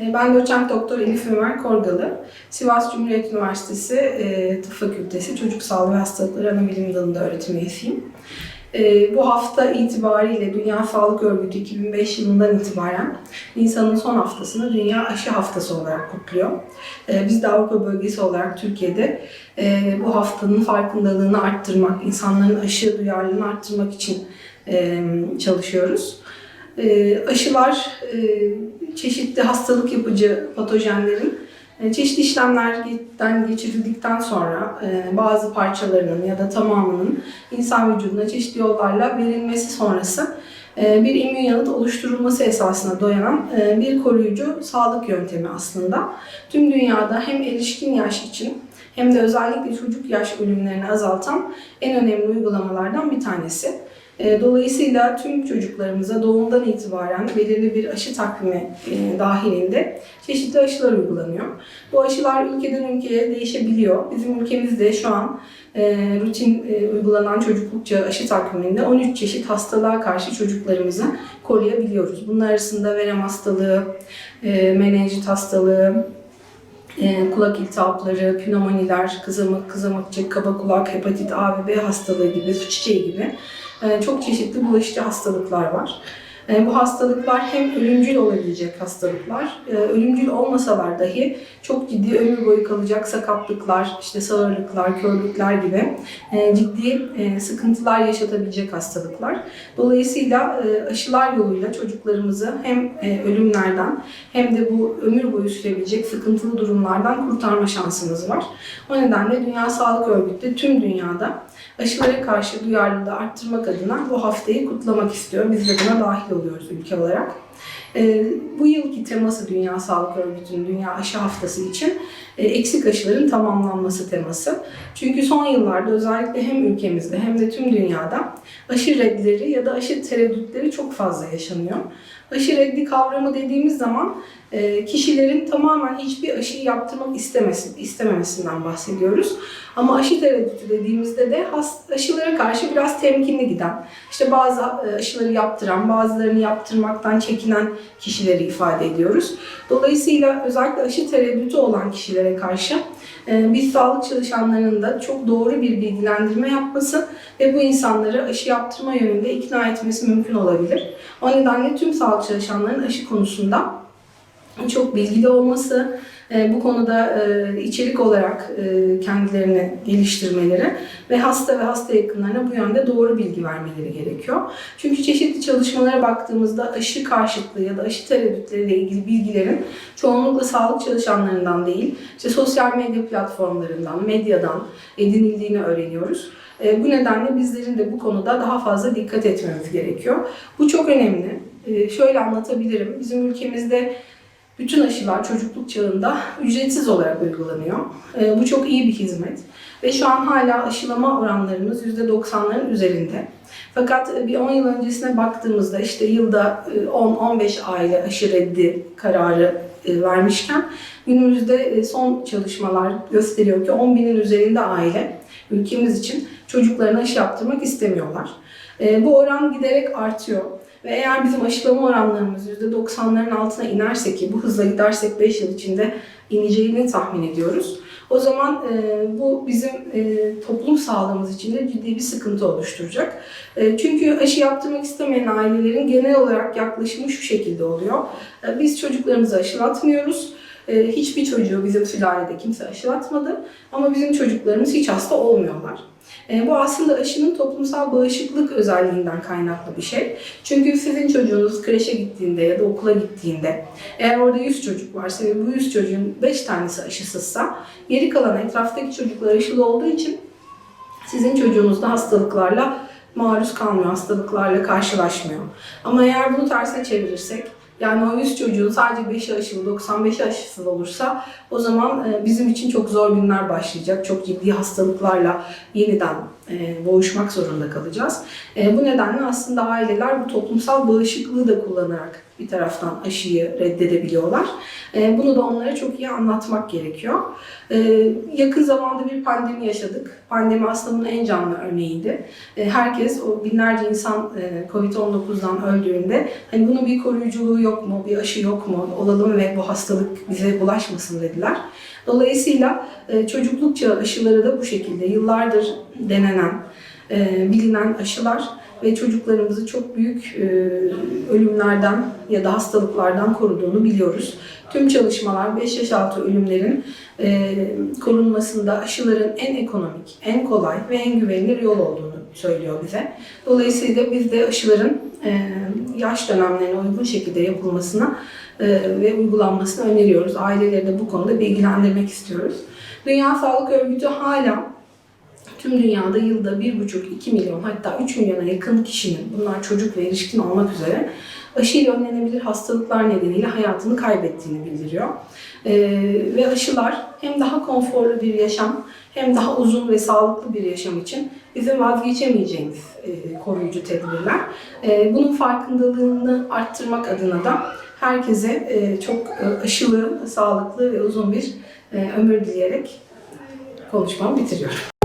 E, Ben doçent doktor Elif Ömer Korgalı. Sivas Cumhuriyet Üniversitesi e, Tıp Fakültesi Çocuk Sağlığı ve Hastalıkları Anabilim Dalı'nda öğretim üyesiyim. E, Bu hafta itibariyle Dünya Sağlık Örgütü 2005 yılından itibaren Nisan'ın son haftasını Dünya Aşı Haftası olarak kutluyor. E, Biz de Avrupa bölgesi olarak Türkiye'de bu haftanın farkındalığını arttırmak, insanların aşı duyarlılığını arttırmak için çalışıyoruz. E, Aşılar e, çeşitli hastalık yapıcı patojenlerin e, çeşitli işlemlerden geçirildikten sonra e, bazı parçalarının ya da tamamının insan vücuduna çeşitli yollarla verilmesi sonrası bir immün yanıt oluşturulması esasına dayanan bir koruyucu sağlık yöntemi aslında. Tüm dünyada hem erişkin yaş için hem de özellikle çocuk yaş ölümlerini azaltan en önemli uygulamalardan bir tanesi. E, Dolayısıyla tüm çocuklarımıza doğumdan itibaren belirli bir aşı takvimi e, dahilinde çeşitli aşılar uygulanıyor. Bu aşılar ülkeden ülkeye değişebiliyor. Bizim ülkemizde şu an e, rutin uygulanan çocuklukça aşı takviminde 13 çeşit hastalığa karşı çocuklarımızı koruyabiliyoruz. Bunlar arasında verem hastalığı, menenjit hastalığı, kulak iltihapları, pneumoniler, kızamık, kızamıkçık, kaba kulak, hepatit A ve B hastalığı gibi, su çiçeği gibi çok çeşitli bulaşıcı hastalıklar var. E, Bu hastalıklar hem ölümcül olabilecek hastalıklar, e, ölümcül olmasalar dahi çok ciddi ömür boyu kalacak sakatlıklar, işte sağırlıklar, körlükler gibi e, ciddi sıkıntılar yaşatabilecek hastalıklar. Dolayısıyla aşılar yoluyla çocuklarımızı hem ölümlerden hem de bu ömür boyu sürebilecek sıkıntılı durumlardan kurtarma şansımız var. O nedenle Dünya Sağlık Örgütü tüm dünyada aşılara karşı duyarlılığı arttırmak adına bu haftayı kutlamak istiyor. Biz de buna dahil oluyoruz ülke olarak. Ee, bu yılki teması Dünya Sağlık Örgütü'nün Dünya Aşı Haftası için e, eksik aşıların tamamlanması teması. Çünkü son yıllarda özellikle hem ülkemizde hem de tüm dünyada aşı reddleri ya da aşı tereddütleri çok fazla yaşanıyor. Aşı reddi kavramı dediğimiz zaman e, kişilerin tamamen hiçbir aşıyı yaptırmak istemesi, istememesinden bahsediyoruz. Ama aşı tereddütü dediğimizde de aşılara karşı biraz temkinli giden, işte bazı e, aşıları yaptıran, bazılarını yaptırmaktan çekinen kişileri ifade ediyoruz. Dolayısıyla özellikle aşı tereddütü olan kişilere karşı e, biz sağlık çalışanlarının da çok doğru bir bilgilendirme yapması ve bu insanları aşı yaptırma yönünde ikna etmesi mümkün olabilir. O nedenle tüm sağlık çalışanlarının aşı konusunda çok bilgili olması, bu konuda e, içerik olarak e, kendilerini geliştirmeleri ve hasta ve hasta yakınlarına bu yönde doğru bilgi vermeleri gerekiyor. Çünkü çeşitli çalışmalara baktığımızda aşı karşıtlığı ya da aşı tereddütleriyle ilgili bilgilerin çoğunlukla sağlık çalışanlarından değil, işte sosyal medya platformlarından, medyadan edinildiğini öğreniyoruz. E, Bu nedenle bizlerin de bu konuda daha fazla dikkat etmemiz gerekiyor. Bu çok önemli. E, Şöyle anlatabilirim. Bizim ülkemizde bütün aşılar çocukluk çağında ücretsiz olarak uygulanıyor. E, Bu çok iyi bir hizmet. Ve şu an hala aşılama oranlarımız %90'ların üzerinde. Fakat e, bir 10 yıl öncesine baktığımızda işte yılda e, 10-15 aile aşı reddi kararı e, vermişken günümüzde e, son çalışmalar gösteriyor ki 10 binin üzerinde aile ülkemiz için çocuklarına aşı yaptırmak istemiyorlar. E, Bu oran giderek artıyor. Ve eğer bizim aşılama oranlarımız %90'ların altına inerse ki bu hızla gidersek 5 yıl içinde ineceğini tahmin ediyoruz. O zaman e, bu bizim e, toplum sağlığımız için de ciddi bir sıkıntı oluşturacak. E, çünkü aşı yaptırmak istemeyen ailelerin genel olarak yaklaşımı şu şekilde oluyor. E, biz çocuklarımızı aşılatmıyoruz. E, hiçbir çocuğu bizim sülalede kimse aşılatmadı ama bizim çocuklarımız hiç hasta olmuyorlar. E, bu aslında aşının toplumsal bağışıklık özelliğinden kaynaklı bir şey. Çünkü sizin çocuğunuz kreşe gittiğinde ya da okula gittiğinde eğer orada 100 çocuk varsa ve bu 100 çocuğun 5 tanesi aşısızsa geri kalan etraftaki çocuklar aşılı olduğu için sizin çocuğunuz da hastalıklarla maruz kalmıyor, hastalıklarla karşılaşmıyor. Ama eğer bunu terse çevirirsek yani o 100 çocuğun sadece 5'i aşılı, 95'i aşısız olursa o zaman e, bizim için çok zor günler başlayacak. Çok ciddi hastalıklarla yeniden e, boğuşmak zorunda kalacağız. E, bu nedenle aslında aileler bu toplumsal bağışıklığı da kullanarak bir taraftan aşıyı reddedebiliyorlar. E, bunu da onlara çok iyi anlatmak gerekiyor. E, yakın zamanda bir pandemi yaşadık. Pandemi aslında bunun en canlı örneğiydi. Herkes o binlerce insan e, Covid-19'dan öldüğünde hani bunun bir koruyuculuğu yok mu, bir aşı yok mu, olalım ve bu hastalık bize bulaşmasın dediler. Dolayısıyla e, çocukluk çağı aşıları da bu şekilde yıllardır denenen, e, bilinen aşılar ve çocuklarımızı çok büyük e, ölümlerden ya da hastalıklardan koruduğunu biliyoruz. Tüm çalışmalar 5 yaş altı ölümlerin e, korunmasında aşıların en ekonomik, en kolay ve en güvenilir yol olduğunu söylüyor bize. Dolayısıyla biz de aşıların e, yaş dönemlerine uygun şekilde yapılmasına e, ve uygulanmasını öneriyoruz. Aileleri de bu konuda bilgilendirmek istiyoruz. Dünya Sağlık Örgütü hala tüm dünyada yılda 1,5-2 milyon hatta 3 milyona yakın kişinin bunlar çocuk ve erişkin olmak üzere aşıyla önlenebilir hastalıklar nedeniyle hayatını kaybettiğini bildiriyor. Ee, ve aşılar hem daha konforlu bir yaşam hem daha uzun ve sağlıklı bir yaşam için bizim vazgeçemeyeceğimiz e, koruyucu tedbirler. E, bunun farkındalığını arttırmak adına da herkese e, çok e, aşılı, sağlıklı ve uzun bir e, ömür dileyerek konuşmamı bitiriyorum.